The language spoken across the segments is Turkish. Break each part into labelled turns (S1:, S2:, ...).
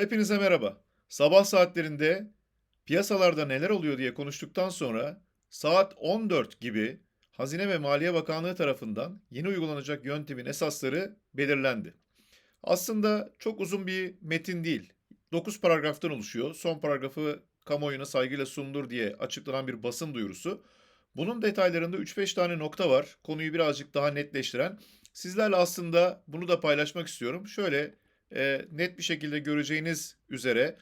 S1: Hepinize merhaba. Sabah saatlerinde piyasalarda neler oluyor diye konuştuktan sonra saat 14 gibi Hazine ve Maliye Bakanlığı tarafından yeni uygulanacak yöntemin esasları belirlendi. Aslında çok uzun bir metin değil. 9 paragraftan oluşuyor. Son paragrafı kamuoyuna saygıyla sunulur diye açıklanan bir basın duyurusu. Bunun detaylarında 3-5 tane nokta var. Konuyu birazcık daha netleştiren. Sizlerle aslında bunu da paylaşmak istiyorum. Şöyle e, net bir şekilde göreceğiniz üzere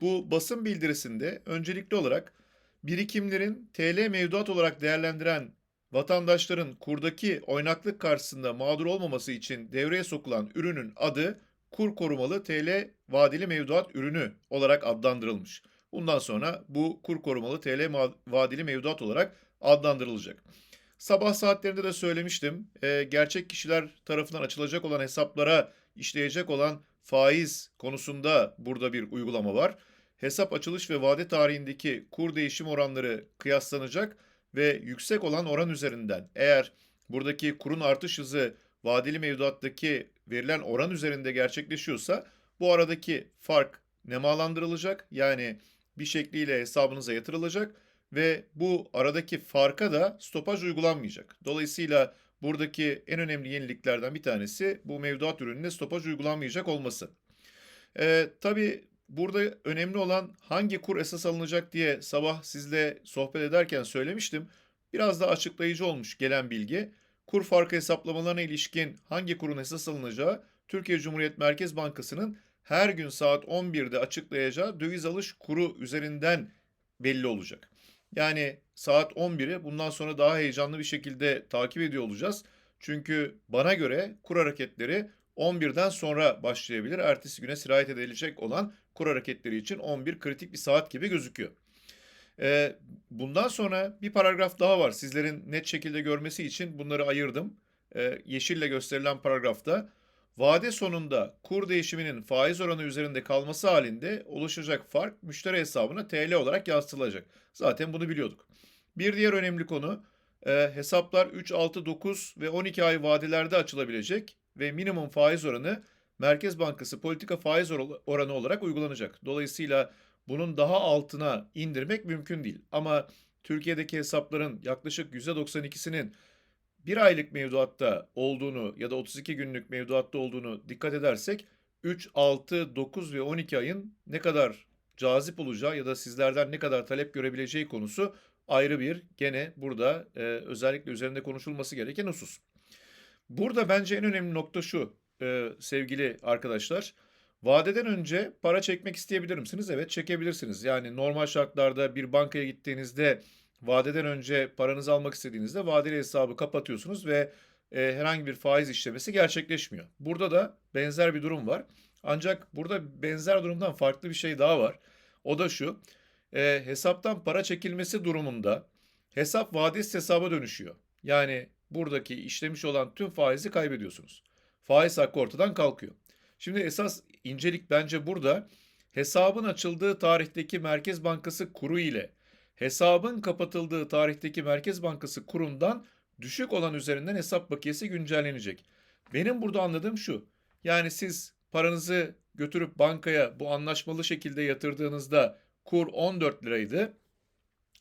S1: bu basın bildirisinde öncelikli olarak birikimlerin TL mevduat olarak değerlendiren vatandaşların kurdaki oynaklık karşısında mağdur olmaması için devreye sokulan ürünün adı kur korumalı TL vadeli mevduat ürünü olarak adlandırılmış. Bundan sonra bu kur korumalı TL vadeli mevduat olarak adlandırılacak. Sabah saatlerinde de söylemiştim. e, gerçek kişiler tarafından açılacak olan hesaplara işleyecek olan faiz konusunda burada bir uygulama var. Hesap açılış ve vade tarihindeki kur değişim oranları kıyaslanacak ve yüksek olan oran üzerinden eğer buradaki kurun artış hızı vadeli mevduattaki verilen oran üzerinde gerçekleşiyorsa bu aradaki fark nemalandırılacak. Yani bir şekliyle hesabınıza yatırılacak ve bu aradaki farka da stopaj uygulanmayacak. Dolayısıyla buradaki en önemli yeniliklerden bir tanesi bu mevduat ürününe stopaj uygulanmayacak olması. Ee, tabii burada önemli olan hangi kur esas alınacak diye sabah sizle sohbet ederken söylemiştim. Biraz da açıklayıcı olmuş gelen bilgi. Kur farkı hesaplamalarına ilişkin hangi kurun esas alınacağı Türkiye Cumhuriyet Merkez Bankası'nın her gün saat 11'de açıklayacağı döviz alış kuru üzerinden belli olacak. Yani saat 11'i bundan sonra daha heyecanlı bir şekilde takip ediyor olacağız. Çünkü bana göre kur hareketleri 11'den sonra başlayabilir. Ertesi güne sirayet edilecek olan kur hareketleri için 11 kritik bir saat gibi gözüküyor. Ee, bundan sonra bir paragraf daha var. Sizlerin net şekilde görmesi için bunları ayırdım. Ee, yeşille gösterilen paragrafta vade sonunda kur değişiminin faiz oranı üzerinde kalması halinde oluşacak fark müşteri hesabına TL olarak yansıtılacak. Zaten bunu biliyorduk. Bir diğer önemli konu e, hesaplar 3, 6, 9 ve 12 ay vadelerde açılabilecek ve minimum faiz oranı Merkez Bankası politika faiz or- oranı olarak uygulanacak. Dolayısıyla bunun daha altına indirmek mümkün değil. Ama Türkiye'deki hesapların yaklaşık %92'sinin bir aylık mevduatta olduğunu ya da 32 günlük mevduatta olduğunu dikkat edersek 3, 6, 9 ve 12 ayın ne kadar cazip olacağı ya da sizlerden ne kadar talep görebileceği konusu ayrı bir gene burada e, özellikle üzerinde konuşulması gereken husus. Burada bence en önemli nokta şu e, sevgili arkadaşlar. Vadeden önce para çekmek isteyebilir misiniz? Evet çekebilirsiniz. Yani normal şartlarda bir bankaya gittiğinizde vadeden önce paranızı almak istediğinizde vadeli hesabı kapatıyorsunuz ve e, herhangi bir faiz işlemesi gerçekleşmiyor. Burada da benzer bir durum var. Ancak burada benzer durumdan farklı bir şey daha var. O da şu. e, hesaptan para çekilmesi durumunda hesap vadesiz hesaba dönüşüyor. Yani buradaki işlemiş olan tüm faizi kaybediyorsunuz. Faiz hakkı ortadan kalkıyor. Şimdi esas incelik bence burada hesabın açıldığı tarihteki Merkez Bankası kuru ile hesabın kapatıldığı tarihteki Merkez Bankası kurundan düşük olan üzerinden hesap bakiyesi güncellenecek. Benim burada anladığım şu. Yani siz paranızı götürüp bankaya bu anlaşmalı şekilde yatırdığınızda kur 14 liraydı.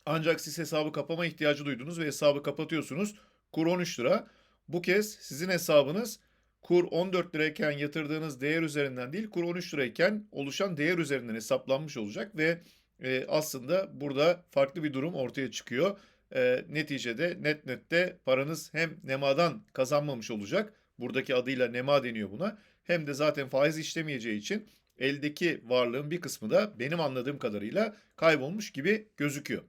S1: Ancak siz hesabı kapama ihtiyacı duydunuz ve hesabı kapatıyorsunuz. Kur 13 lira. Bu kez sizin hesabınız kur 14 lirayken yatırdığınız değer üzerinden değil, kur 13 lirayken oluşan değer üzerinden hesaplanmış olacak ve e, aslında burada farklı bir durum ortaya çıkıyor. E, neticede net nette paranız hem nemadan kazanmamış olacak. Buradaki adıyla nema deniyor buna. Hem de zaten faiz işlemeyeceği için eldeki varlığın bir kısmı da benim anladığım kadarıyla kaybolmuş gibi gözüküyor.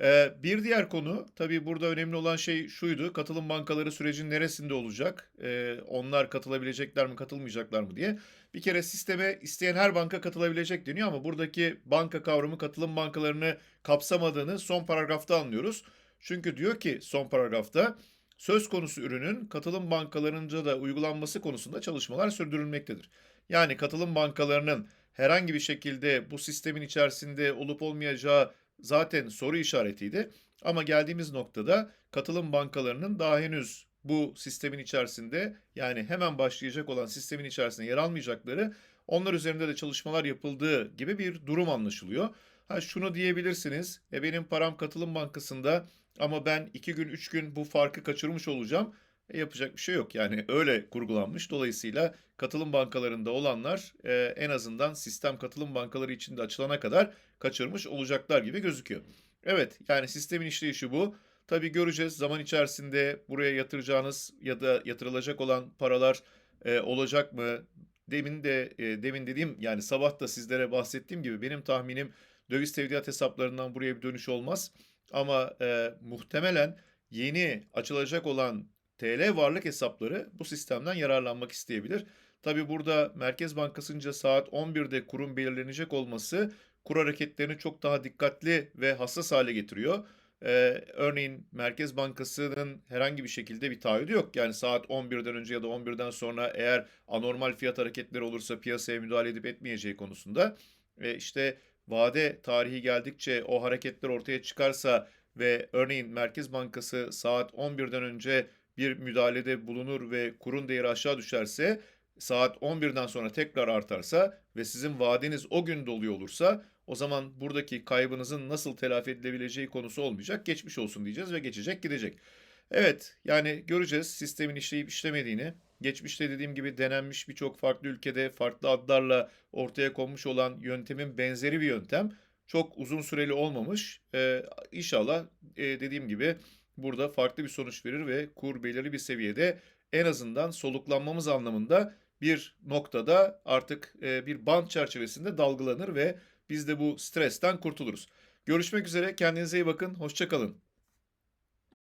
S1: Ee, bir diğer konu tabii burada önemli olan şey şuydu. Katılım bankaları sürecin neresinde olacak? Ee, onlar katılabilecekler mi, katılmayacaklar mı diye. Bir kere sisteme isteyen her banka katılabilecek deniyor ama buradaki banka kavramı katılım bankalarını kapsamadığını son paragrafta anlıyoruz. Çünkü diyor ki son paragrafta söz konusu ürünün katılım bankalarınca da uygulanması konusunda çalışmalar sürdürülmektedir. Yani katılım bankalarının herhangi bir şekilde bu sistemin içerisinde olup olmayacağı zaten soru işaretiydi. Ama geldiğimiz noktada katılım bankalarının daha henüz bu sistemin içerisinde yani hemen başlayacak olan sistemin içerisinde yer almayacakları Onlar üzerinde de çalışmalar yapıldığı gibi bir durum anlaşılıyor. Ha şunu diyebilirsiniz. E benim param katılım bankasında ama ben 2 gün 3 gün bu farkı kaçırmış olacağım. Yapacak bir şey yok. Yani öyle kurgulanmış. Dolayısıyla katılım bankalarında olanlar e, en azından sistem katılım bankaları içinde açılana kadar kaçırmış olacaklar gibi gözüküyor. Evet yani sistemin işleyişi bu. Tabii göreceğiz zaman içerisinde buraya yatıracağınız ya da yatırılacak olan paralar e, olacak mı? Demin de e, demin dediğim yani sabah da sizlere bahsettiğim gibi benim tahminim döviz tevdiat hesaplarından buraya bir dönüş olmaz. Ama e, muhtemelen yeni açılacak olan TL varlık hesapları bu sistemden yararlanmak isteyebilir. Tabii burada Merkez Bankası'nca saat 11'de kurun belirlenecek olması kur hareketlerini çok daha dikkatli ve hassas hale getiriyor. Ee, örneğin Merkez Bankası'nın herhangi bir şekilde bir taahhüdü yok. Yani saat 11'den önce ya da 11'den sonra eğer anormal fiyat hareketleri olursa piyasaya müdahale edip etmeyeceği konusunda e, işte vade tarihi geldikçe o hareketler ortaya çıkarsa ve örneğin Merkez Bankası saat 11'den önce bir müdahalede bulunur ve kurun değeri aşağı düşerse saat 11'den sonra tekrar artarsa ve sizin vadeniz o gün doluyor olursa o zaman buradaki kaybınızın nasıl telafi edilebileceği konusu olmayacak. Geçmiş olsun diyeceğiz ve geçecek gidecek. Evet yani göreceğiz sistemin işleyip işlemediğini. Geçmişte dediğim gibi denenmiş birçok farklı ülkede farklı adlarla ortaya konmuş olan yöntemin benzeri bir yöntem. Çok uzun süreli olmamış. Ee, inşallah e, dediğim gibi burada farklı bir sonuç verir ve kur belirli bir seviyede en azından soluklanmamız anlamında bir noktada artık e, bir band çerçevesinde dalgalanır ve biz de bu stresten kurtuluruz. Görüşmek üzere kendinize iyi bakın hoşça kalın.